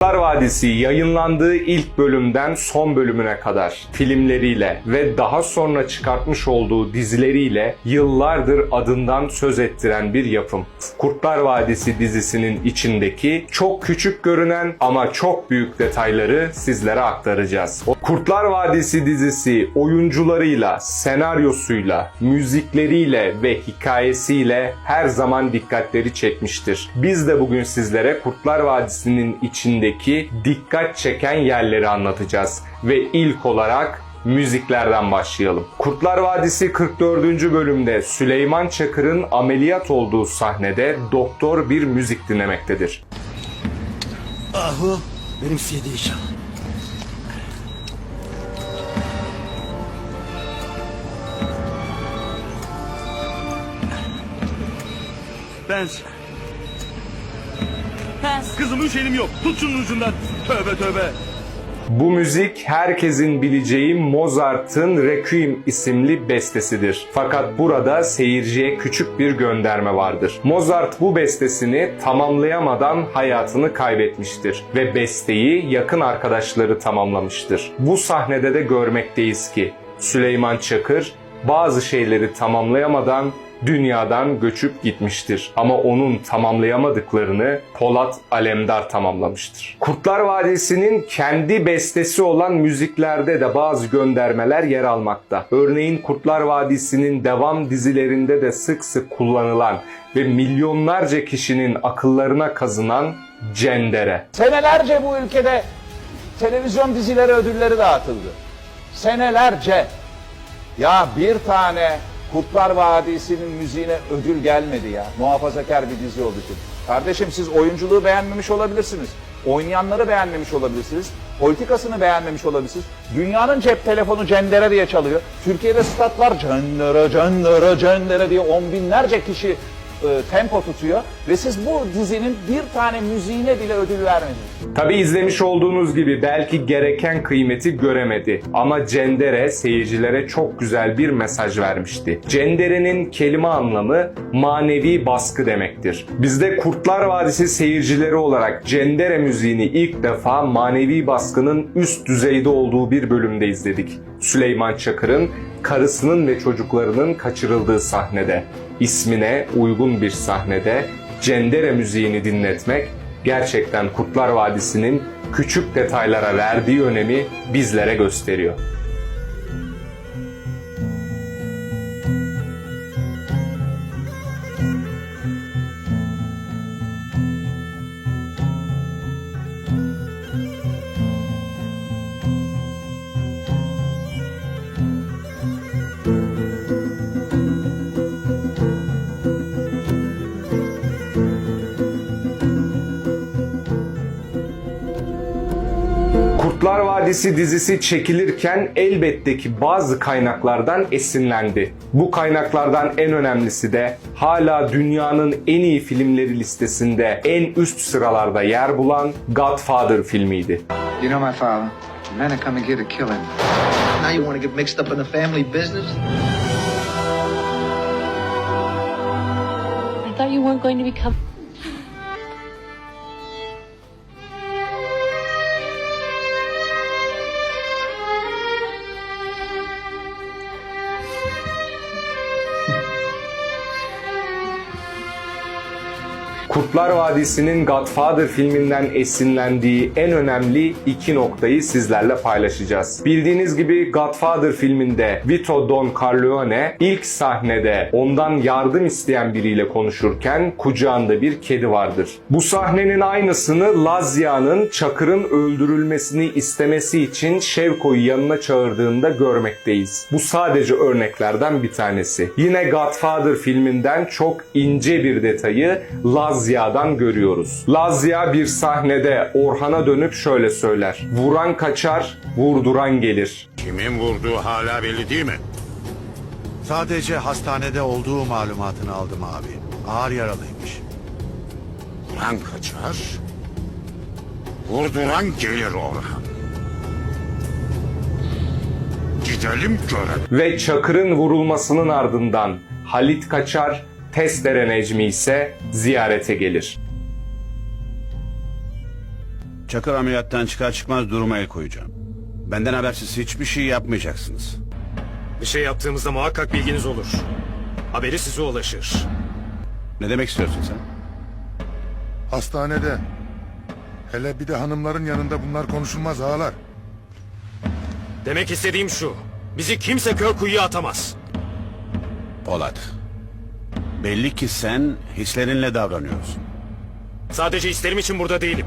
Kurtlar Vadisi yayınlandığı ilk bölümden son bölümüne kadar filmleriyle ve daha sonra çıkartmış olduğu dizileriyle yıllardır adından söz ettiren bir yapım. Kurtlar Vadisi dizisinin içindeki çok küçük görünen ama çok büyük detayları sizlere aktaracağız. Kurtlar Vadisi dizisi oyuncularıyla, senaryosuyla, müzikleriyle ve hikayesiyle her zaman dikkatleri çekmiştir. Biz de bugün sizlere Kurtlar Vadisi'nin içindeki dikkat çeken yerleri anlatacağız ve ilk olarak müziklerden başlayalım. Kurtlar Vadisi 44. bölümde Süleyman Çakır'ın ameliyat olduğu sahnede doktor bir müzik dinlemektedir. Ahu, vérifiez déjà. Pens. Pens. Kızım üç elim yok. Tut şunun ucundan. Tövbe tövbe. Bu müzik herkesin bileceği Mozart'ın Requiem isimli bestesidir. Fakat burada seyirciye küçük bir gönderme vardır. Mozart bu bestesini tamamlayamadan hayatını kaybetmiştir ve besteyi yakın arkadaşları tamamlamıştır. Bu sahnede de görmekteyiz ki Süleyman Çakır bazı şeyleri tamamlayamadan dünyadan göçüp gitmiştir. Ama onun tamamlayamadıklarını Polat Alemdar tamamlamıştır. Kurtlar Vadisi'nin kendi bestesi olan müziklerde de bazı göndermeler yer almakta. Örneğin Kurtlar Vadisi'nin devam dizilerinde de sık sık kullanılan ve milyonlarca kişinin akıllarına kazınan Cendere. Senelerce bu ülkede televizyon dizileri ödülleri dağıtıldı. Senelerce. Ya bir tane Kurtlar Vadisi'nin müziğine ödül gelmedi ya. Muhafazakar bir dizi olduğu için. Kardeşim siz oyunculuğu beğenmemiş olabilirsiniz. Oynayanları beğenmemiş olabilirsiniz. Politikasını beğenmemiş olabilirsiniz. Dünyanın cep telefonu cendere diye çalıyor. Türkiye'de statlar cendere, cendere, cendere diye on binlerce kişi e, tempo tutuyor. Ve siz bu dizinin bir tane müziğine bile ödül vermediniz. Tabi izlemiş olduğunuz gibi belki gereken kıymeti göremedi ama Cendere seyircilere çok güzel bir mesaj vermişti. Cendere'nin kelime anlamı manevi baskı demektir. Biz de Kurtlar Vadisi seyircileri olarak Cendere müziğini ilk defa manevi baskının üst düzeyde olduğu bir bölümde izledik. Süleyman Çakır'ın karısının ve çocuklarının kaçırıldığı sahnede, ismine uygun bir sahnede Cendere müziğini dinletmek gerçekten Kurtlar Vadisi'nin küçük detaylara verdiği önemi bizlere gösteriyor. Vadisi dizisi çekilirken elbette ki bazı kaynaklardan esinlendi. Bu kaynaklardan en önemlisi de hala dünyanın en iyi filmleri listesinde en üst sıralarda yer bulan Godfather filmiydi. You know my father. Men are coming here to kill him. Now you want to get mixed up in the family business? I thought you weren't going to become. Kurtlar Vadisi'nin Godfather filminden esinlendiği en önemli iki noktayı sizlerle paylaşacağız. Bildiğiniz gibi Godfather filminde Vito Don Corleone ilk sahnede ondan yardım isteyen biriyle konuşurken kucağında bir kedi vardır. Bu sahnenin aynısını Lazia'nın Çakır'ın öldürülmesini istemesi için Şevko'yu yanına çağırdığında görmekteyiz. Bu sadece örneklerden bir tanesi. Yine Godfather filminden çok ince bir detayı Lazia'dan görüyoruz. Lazia bir sahnede Orhan'a dönüp şöyle söyler. Vuran kaçar, vurduran gelir. Kimin vurduğu hala belli değil mi? Sadece hastanede olduğu malumatını aldım abi. Ağır yaralıymış. Vuran kaçar, vurduran gelir Orhan. Gidelim görelim. Ve Çakır'ın vurulmasının ardından Halit kaçar, Testere Necmi ise ziyarete gelir. Çakır ameliyattan çıkar çıkmaz duruma el koyacağım. Benden habersiz hiçbir şey yapmayacaksınız. Bir şey yaptığımızda muhakkak bilginiz olur. Haberi size ulaşır. Ne demek istiyorsun sen? Hastanede. Hele bir de hanımların yanında bunlar konuşulmaz ağalar. Demek istediğim şu. Bizi kimse kör kuyuya atamaz. Polat. Belli ki sen hislerinle davranıyorsun. Sadece isterim için burada değilim.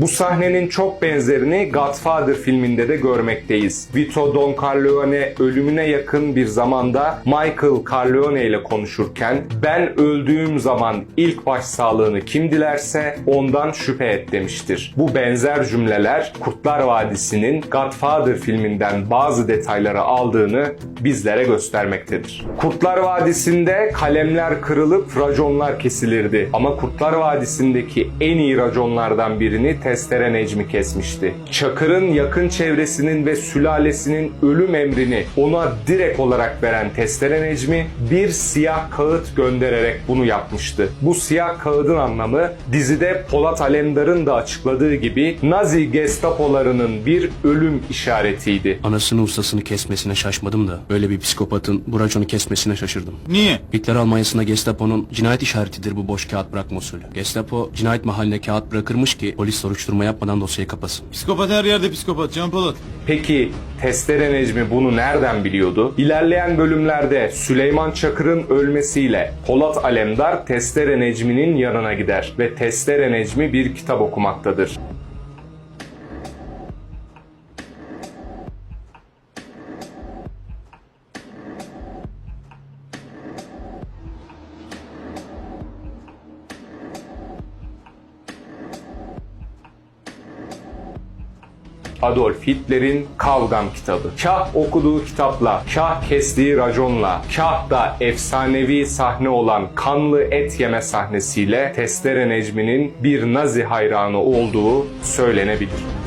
Bu sahnenin çok benzerini Godfather filminde de görmekteyiz. Vito Don Corleone ölümüne yakın bir zamanda Michael Corleone ile konuşurken ben öldüğüm zaman ilk başsağlığını kim dilerse ondan şüphe et demiştir. Bu benzer cümleler Kurtlar Vadisi'nin Godfather filminden bazı detayları aldığını bizlere göstermektedir. Kurtlar Vadisi'nde kalemler kırılıp raconlar kesilirdi. Ama Kurtlar Vadisi'ndeki en iyi raconlardan birini Testere Necmi kesmişti. Çakır'ın yakın çevresinin ve sülalesinin ölüm emrini ona direkt olarak veren Testere Necmi bir siyah kağıt göndererek bunu yapmıştı. Bu siyah kağıdın anlamı dizide Polat Alemdar'ın da açıkladığı gibi Nazi Gestapolarının bir ölüm işaretiydi. Anasını ustasını kesmesine şaşmadım da öyle bir psikopatın bu raconu kesmesine şaşırdım. Niye? Hitler Almanya'sında Gestapo'nun cinayet işaretidir bu boş kağıt bırakma usulü. Gestapo cinayet mahalline kağıt bırakırmış ki polis soruşturma yapmadan dosyayı kapasın. Psikopat her yerde psikopat Can Polat. Peki Testere Necmi bunu nereden biliyordu? İlerleyen bölümlerde Süleyman Çakır'ın ölmesiyle Polat Alemdar Testere Necmi'nin yanına gider ve Testere Necmi bir kitap okumaktadır. Adolf Hitler'in Kavgam kitabı. Kah okuduğu kitapla, kah kestiği raconla, kah da efsanevi sahne olan kanlı et yeme sahnesiyle Testere Necmi'nin bir Nazi hayranı olduğu söylenebilir.